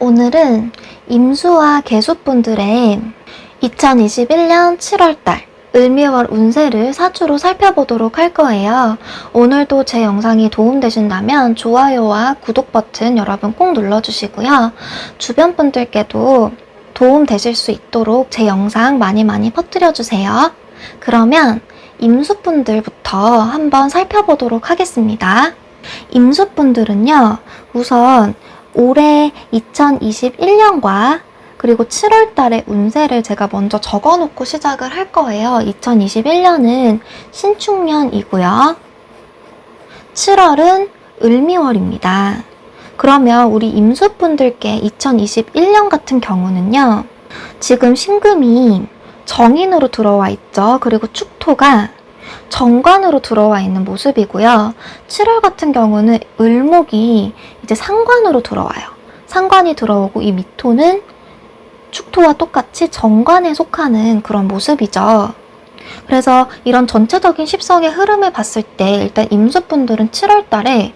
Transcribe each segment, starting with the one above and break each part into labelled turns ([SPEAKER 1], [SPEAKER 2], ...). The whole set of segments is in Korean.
[SPEAKER 1] 오늘은 임수와 개수분들의 2021년 7월달 을미월 운세를 사주로 살펴보도록 할 거예요. 오늘도 제 영상이 도움되신다면 좋아요와 구독 버튼 여러분 꼭 눌러주시고요. 주변 분들께도 도움 되실 수 있도록 제 영상 많이 많이 퍼뜨려주세요. 그러면 임수분들부터 한번 살펴보도록 하겠습니다. 임수분들은요, 우선 올해 2021년과 그리고 7월 달의 운세를 제가 먼저 적어 놓고 시작을 할 거예요. 2021년은 신축년이고요. 7월은 을미월입니다. 그러면 우리 임수분들께 2021년 같은 경우는요. 지금 신금이 정인으로 들어와 있죠. 그리고 축토가 정관으로 들어와 있는 모습이고요. 7월 같은 경우는 을목이 이제 상관으로 들어와요. 상관이 들어오고 이 미토는 축토와 똑같이 정관에 속하는 그런 모습이죠. 그래서 이런 전체적인 십성의 흐름을 봤을 때 일단 임수분들은 7월 달에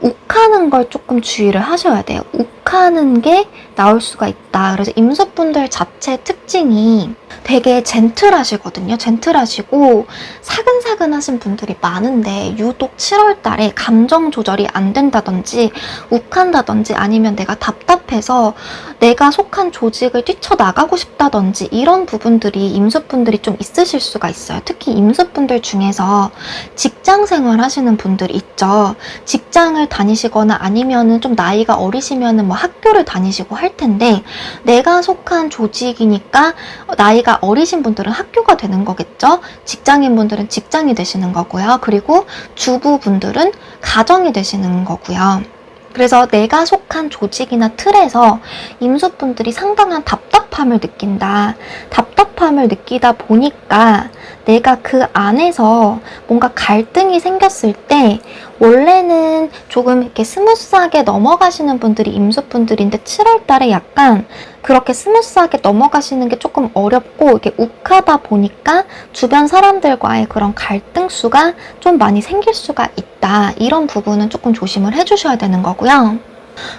[SPEAKER 1] 욱하는 걸 조금 주의를 하셔야 돼요. 욱 하는 게 나올 수가 있다. 그래서 임수분들 자체 특징이 되게 젠틀하시거든요. 젠틀하시고 사근사근하신 분들이 많은데 유독 7월 달에 감정 조절이 안 된다든지 욱한다든지 아니면 내가 답답해서 내가 속한 조직을 뛰쳐나가고 싶다든지 이런 부분들이 임수분들이 좀 있으실 수가 있어요. 특히 임수분들 중에서 직장 생활 하시는 분들 있죠. 직장을 다니시거나 아니면은 좀 나이가 어리시면은 뭐 학교를 다니시고 할 텐데 내가 속한 조직이니까 나이가 어리신 분들은 학교가 되는 거겠죠. 직장인 분들은 직장이 되시는 거고요. 그리고 주부분들은 가정이 되시는 거고요. 그래서 내가 속한 조직이나 틀에서 임수분들이 상당한 답답함을 느낀다. 답답함을 느끼다 보니까 내가 그 안에서 뭔가 갈등이 생겼을 때 원래는 조금 이렇게 스무스하게 넘어가시는 분들이 임수분들인데 7월 달에 약간 그렇게 스무스하게 넘어가시는 게 조금 어렵고 이렇게 욱하다 보니까 주변 사람들과의 그런 갈등 수가 좀 많이 생길 수가 있다. 이런 부분은 조금 조심을 해주셔야 되는 거고요.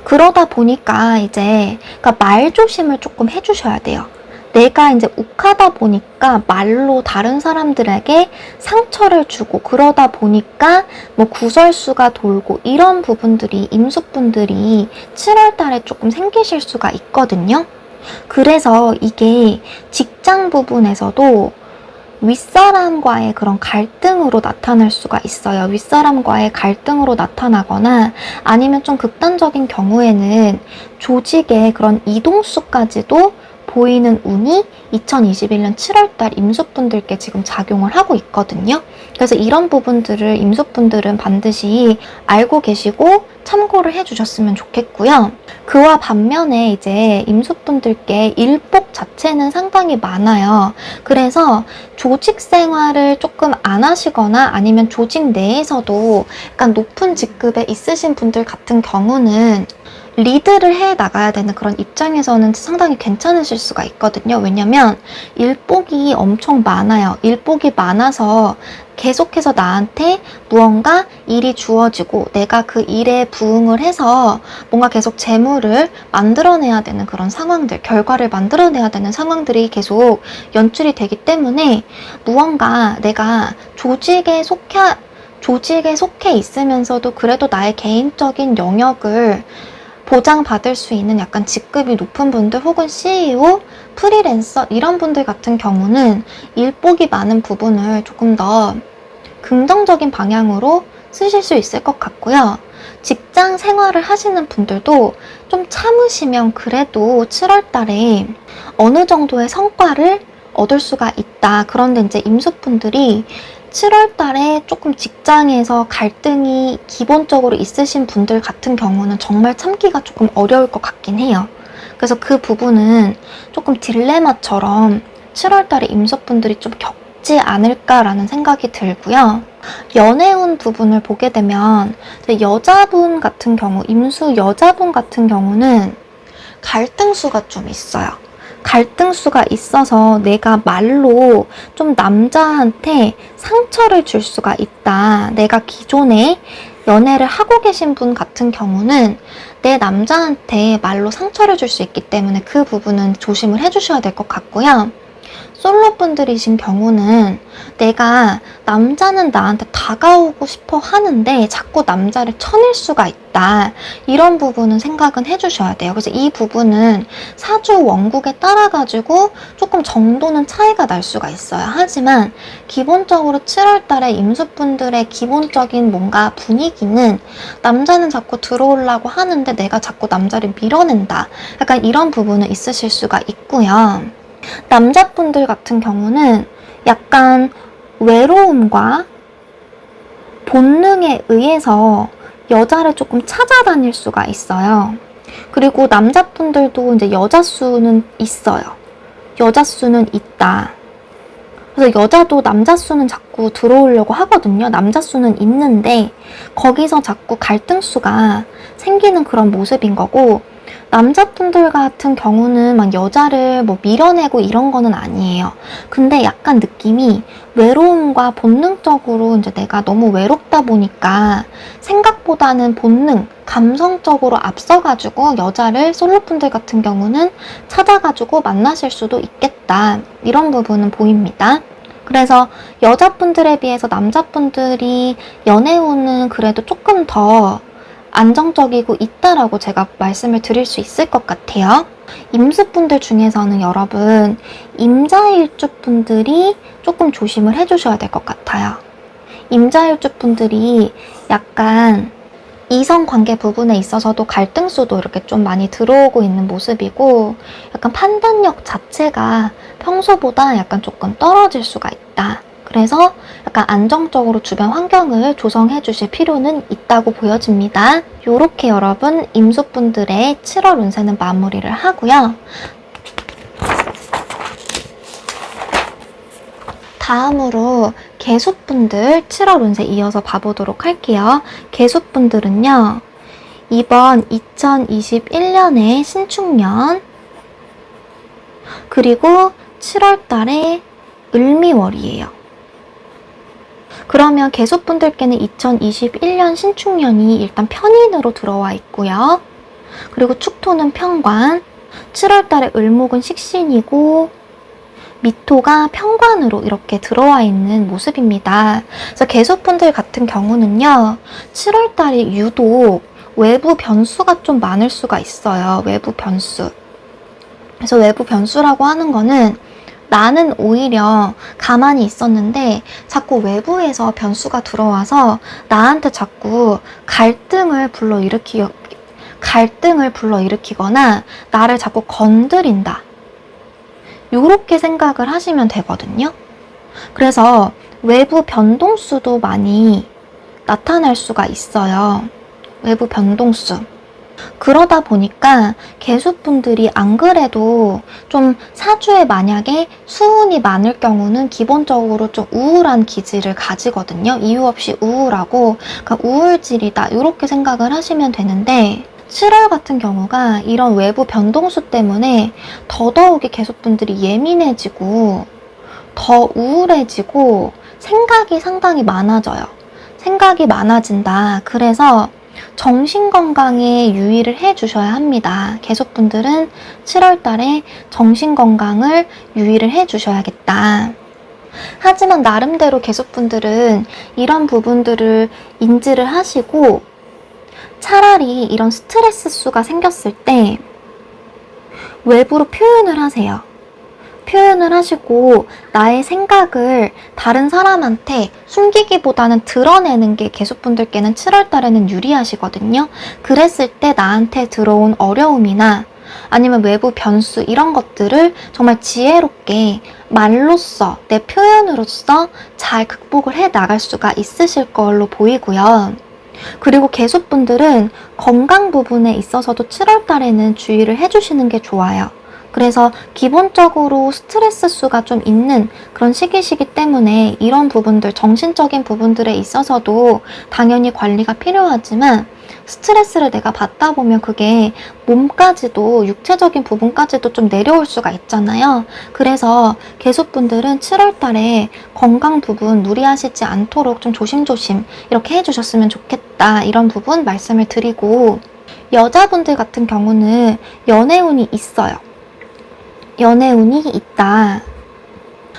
[SPEAKER 1] 그러다 보니까 이제 그러니까 말 조심을 조금 해주셔야 돼요. 내가 이제 욱하다 보니까 말로 다른 사람들에게 상처를 주고 그러다 보니까 뭐 구설수가 돌고 이런 부분들이 임수분들이 7월 달에 조금 생기실 수가 있거든요. 그래서 이게 직장 부분에서도 윗사람과의 그런 갈등으로 나타날 수가 있어요. 윗사람과의 갈등으로 나타나거나 아니면 좀 극단적인 경우에는 조직의 그런 이동수까지도 보이는 운이 2021년 7월달 임수분들께 지금 작용을 하고 있거든요. 그래서 이런 부분들을 임수분들은 반드시 알고 계시고 참고를 해주셨으면 좋겠고요. 그와 반면에 이제 임수분들께 일복 자체는 상당히 많아요. 그래서 조직 생활을 조금 안 하시거나 아니면 조직 내에서도 약간 높은 직급에 있으신 분들 같은 경우는 리드를 해 나가야 되는 그런 입장에서는 상당히 괜찮으실 수가 있거든요. 왜냐면 일복이 엄청 많아요. 일복이 많아서 계속해서 나한테 무언가 일이 주어지고 내가 그 일에 부응을 해서 뭔가 계속 재물을 만들어내야 되는 그런 상황들, 결과를 만들어내야 되는 상황들이 계속 연출이 되기 때문에 무언가 내가 조직에 속해 조직에 속해 있으면서도 그래도 나의 개인적인 영역을 보장받을 수 있는 약간 직급이 높은 분들 혹은 CEO, 프리랜서 이런 분들 같은 경우는 일복이 많은 부분을 조금 더 긍정적인 방향으로 쓰실 수 있을 것 같고요. 직장 생활을 하시는 분들도 좀 참으시면 그래도 7월 달에 어느 정도의 성과를 얻을 수가 있다. 그런데 이제 임수분들이 7월 달에 조금 직장에서 갈등이 기본적으로 있으신 분들 같은 경우는 정말 참기가 조금 어려울 것 같긴 해요. 그래서 그 부분은 조금 딜레마처럼 7월 달에 임수분들이 좀 겪지 않을까라는 생각이 들고요. 연애운 부분을 보게 되면 여자분 같은 경우, 임수 여자분 같은 경우는 갈등수가 좀 있어요. 갈등수가 있어서 내가 말로 좀 남자한테 상처를 줄 수가 있다. 내가 기존에 연애를 하고 계신 분 같은 경우는 내 남자한테 말로 상처를 줄 수 있기 때문에 그 부분은 조심을 해주셔야 될 것 같고요. 솔로 분들이신 경우는 내가 남자는 나한테 다가오고 싶어 하는데 자꾸 남자를 쳐낼 수가 있다. 이런 부분은 생각은 해주셔야 돼요. 그래서 이 부분은 사주 원국에 따라가지고 조금 정도는 차이가 날 수가 있어요. 하지만 기본적으로 7월 달에 임수분들의 기본적인 뭔가 분위기는 남자는 자꾸 들어오려고 하는데 내가 자꾸 남자를 밀어낸다. 약간 이런 부분은 있으실 수가 있고요. 남자분들 같은 경우는 약간 외로움과 본능에 의해서 여자를 조금 찾아다닐 수가 있어요. 그리고 남자분들도 이제 여자 수는 있어요. 여자 수는 있다. 그래서 여자도 남자 수는 자꾸 들어오려고 하거든요. 남자 수는 있는데 거기서 자꾸 갈등 수가 생기는 그런 모습인 거고 남자분들 같은 경우는 막 여자를 뭐 밀어내고 이런 거는 아니에요. 근데 약간 느낌이 외로움과 본능적으로 이제 내가 너무 외롭다 보니까 생각보다는 본능, 감성적으로 앞서가지고 여자를 솔로분들 같은 경우는 찾아가지고 만나실 수도 있겠다. 이런 부분은 보입니다. 그래서 여자분들에 비해서 남자분들이 연애운은 그래도 조금 더 안정적이고 있다라고 제가 말씀을 드릴 수 있을 것 같아요. 임수분들 중에서는 여러분 임자일주분들이 조금 조심을 해주셔야 될 것 같아요. 임자일주분들이 약간 이성 관계 부분에 있어서도 갈등수도 이렇게 좀 많이 들어오고 있는 모습이고 약간 판단력 자체가 평소보다 약간 조금 떨어질 수가 있다. 그래서 약간 안정적으로 주변 환경을 조성해 주실 필요는 있다고 보여집니다. 이렇게 여러분 임수분들의 7월 운세는 마무리를 하고요. 다음으로 개수분들 7월 운세 이어서 봐보도록 할게요. 개수분들은요. 이번 2021년의 신축년 그리고 7월 달에 을미월이에요. 그러면 개수분들께는 2021년 신축년이 일단 편인으로 들어와 있고요. 그리고 축토는 편관, 7월 달에 을목은 식신이고 미토가 평관으로 이렇게 들어와 있는 모습입니다. 그래서 개수분들 같은 경우는요, 7월 달이 유독 외부 변수가 좀 많을 수가 있어요. 외부 변수. 그래서 외부 변수라고 하는 거는 나는 오히려 가만히 있었는데 자꾸 외부에서 변수가 들어와서 나한테 자꾸 갈등을 불러일으키 갈등을 불러일으키거나 나를 자꾸 건드린다. 이렇게 생각을 하시면 되거든요. 그래서 외부 변동수도 많이 나타날 수가 있어요. 외부 변동수. 그러다 보니까 개수분들이 안 그래도 좀 사주에 만약에 수운이 많을 경우는 기본적으로 좀 우울한 기질을 가지거든요. 이유 없이 우울하고 그러니까 우울질이다 이렇게 생각을 하시면 되는데 7월 같은 경우가 이런 외부 변동수 때문에 더더욱이 개수분들이 예민해지고 더 우울해지고 생각이 상당히 많아져요. 생각이 많아진다. 그래서 정신 건강에 유의를 해 주셔야 합니다. 개속분들은 7월 달에 정신 건강을 유의를 해 주셔야겠다. 하지만 나름대로 개속분들은 이런 부분들을 인지를 하시고 차라리 이런 스트레스 수가 생겼을 때 외부로 표현을 하세요. 표현을 하시고 나의 생각을 다른 사람한테 숨기기보다는 드러내는 게 개수분들께는 7월 달에는 유리하시거든요. 그랬을 때 나한테 들어온 어려움이나 아니면 외부 변수 이런 것들을 정말 지혜롭게 말로써 내 표현으로써 잘 극복을 해 나갈 수가 있으실 걸로 보이고요. 그리고 개수분들은 건강 부분에 있어서도 7월 달에는 주의를 해주시는 게 좋아요. 그래서 기본적으로 스트레스 수가 좀 있는 그런 시기시기 때문에 이런 부분들, 정신적인 부분들에 있어서도 당연히 관리가 필요하지만 스트레스를 내가 받다 보면 그게 몸까지도 육체적인 부분까지도 좀 내려올 수가 있잖아요. 그래서 개수분들은 7월 달에 건강 부분 무리하시지 않도록 좀 조심조심 이렇게 해주셨으면 좋겠다. 이런 부분 말씀을 드리고 여자분들 같은 경우는 연애운이 있어요. 연애운이 있다.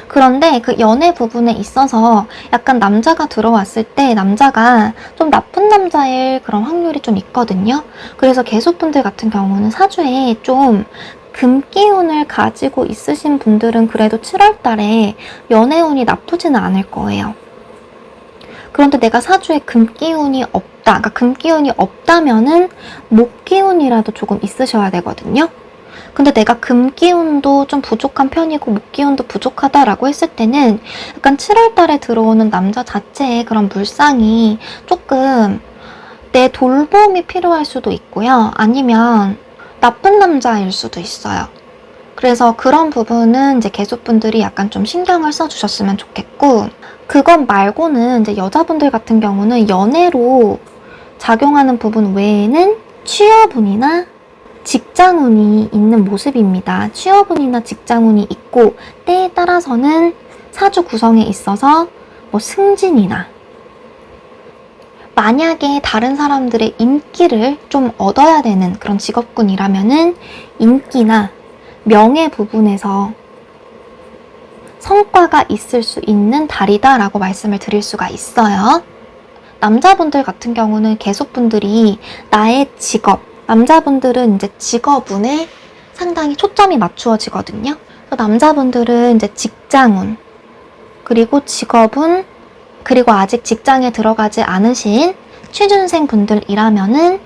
[SPEAKER 1] 그런데 그 연애 부분에 있어서 약간 남자가 들어왔을 때 남자가 좀 나쁜 남자일 그런 확률이 좀 있거든요. 그래서 개수분들 같은 경우는 사주에 좀 금기운을 가지고 있으신 분들은 그래도 7월 달에 연애운이 나쁘지는 않을 거예요. 그런데 내가 사주에 금기운이 없다. 그러니까 금기운이 없다면은 목기운이라도 조금 있으셔야 되거든요. 근데 내가 금 기운도 좀 부족한 편이고 목 기운도 부족하다라고 했을 때는 약간 7월 달에 들어오는 남자 자체의 그런 물상이 조금 내 돌봄이 필요할 수도 있고요. 아니면 나쁜 남자일 수도 있어요. 그래서 그런 부분은 이제 개수분들이 약간 좀 신경을 써주셨으면 좋겠고, 그것 말고는 이제 여자분들 같은 경우는 연애로 작용하는 부분 외에는 취업운이나 직장운이 있는 모습입니다. 취업운이나 직장운이 있고, 때에 따라서는 사주 구성에 있어서 뭐 승진이나 만약에 다른 사람들의 인기를 좀 얻어야 되는 그런 직업군이라면은 인기나 명예 부분에서 성과가 있을 수 있는 달이다라고 말씀을 드릴 수가 있어요. 남자분들 같은 경우는 계속분들이 나의 직업, 남자분들은 이제 직업운에 상당히 초점이 맞추어지거든요. 남자분들은 이제 직장운, 그리고 직업운, 그리고 아직 직장에 들어가지 않으신 취준생 분들이라면은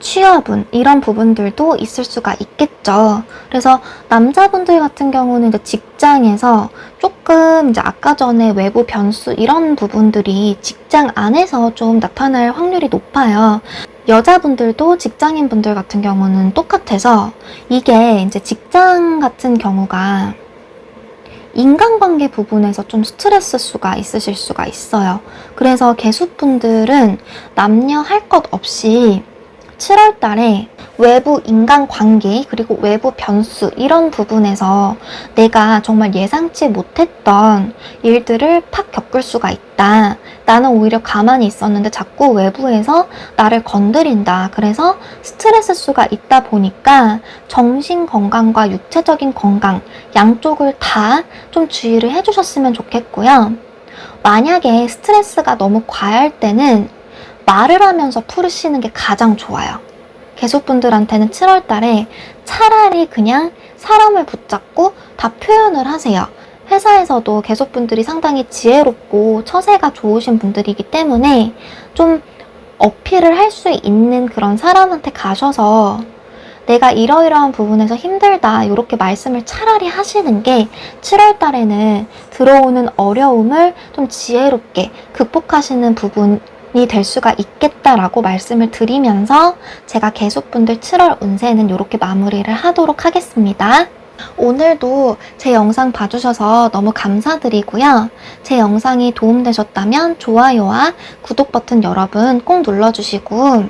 [SPEAKER 1] 취업운 이런 부분들도 있을 수가 있겠죠. 그래서 남자분들 같은 경우는 이제 직장에서 조금 이제 아까 전에 외부 변수 이런 부분들이 직장 안에서 좀 나타날 확률이 높아요. 여자분들도 직장인 분들 같은 경우는 똑같아서 이게 이제 직장 같은 경우가 인간관계 부분에서 좀 스트레스 수가 있으실 수가 있어요. 그래서 개수분들은 남녀 할 것 없이 7월 달에 외부 인간 관계 그리고 외부 변수 이런 부분에서 내가 정말 예상치 못했던 일들을 팍 겪을 수가 있다. 나는 오히려 가만히 있었는데 자꾸 외부에서 나를 건드린다. 그래서 스트레스 수가 있다 보니까 정신 건강과 육체적인 건강 양쪽을 다 좀 주의를 해주셨으면 좋겠고요. 만약에 스트레스가 너무 과할 때는 말을 하면서 풀으시는 게 가장 좋아요. 계속분들한테는 7월 달에 차라리 그냥 사람을 붙잡고 다 표현을 하세요. 회사에서도 계속분들이 상당히 지혜롭고 처세가 좋으신 분들이기 때문에 좀 어필을 할 수 있는 그런 사람한테 가셔서 내가 이러이러한 부분에서 힘들다 이렇게 말씀을 차라리 하시는 게 7월 달에는 들어오는 어려움을 좀 지혜롭게 극복하시는 부분 이 될 수가 있겠다라고 말씀을 드리면서 제가 계속분들 7월 운세는 이렇게 마무리를 하도록 하겠습니다. 오늘도 제 영상 봐주셔서 너무 감사드리고요. 제 영상이 도움되셨다면 좋아요와 구독 버튼 여러분 꼭 눌러주시고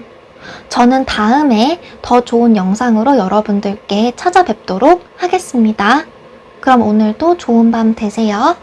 [SPEAKER 1] 저는 다음에 더 좋은 영상으로 여러분들께 찾아뵙도록 하겠습니다. 그럼 오늘도 좋은 밤 되세요.